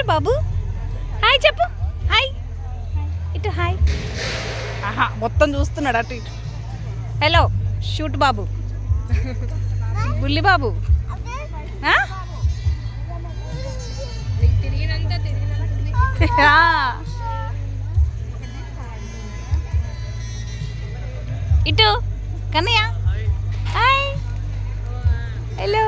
ఎవరు బాబు? హాయ్ చెప్పు. హాయ్. ఇటు హాయ్. ఆహా మొత్తం చూస్తున్నాడు అటు ఇటు. హలో షూట్ బాబు. బుల్లి బాబు. ఇటు కన్నయ్య. హాయ్. హలో.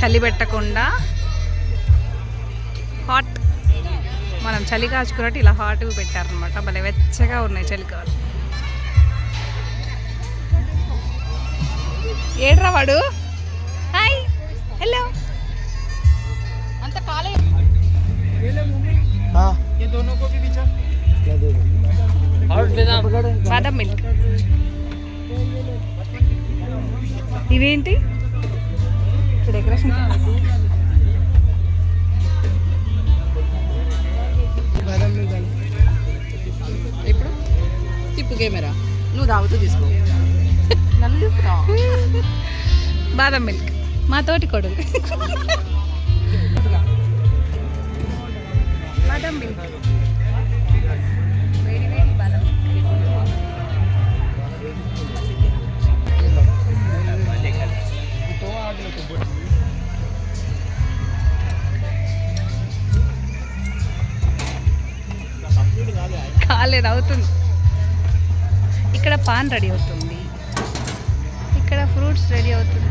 చలి పెట్టకుండా హాట్ మనం చలి కాచుకున్నట్టు ఇలా హాట్ పెట్టారనమాట భలే వెచ్చగా ఉన్నాయి చలికాలు. ఏడ్రా వాడు? హాయ్. హలో. అంత బాదం మిల్క్. ఇవేంటి? ఇప్పుడు తిప్పు కెమెరా. నువ్వు తాగుతూ తీసుకో. నన్ను బాదం మిల్క్. మా తోటి కొడుకు. బాదం మిల్క్. కాలేదు అవుతుంది. ఇక్కడ పాన్ రెడీ అవుతుంది. ఇక్కడ ఫ్రూట్స్ రెడీ అవుతుంది.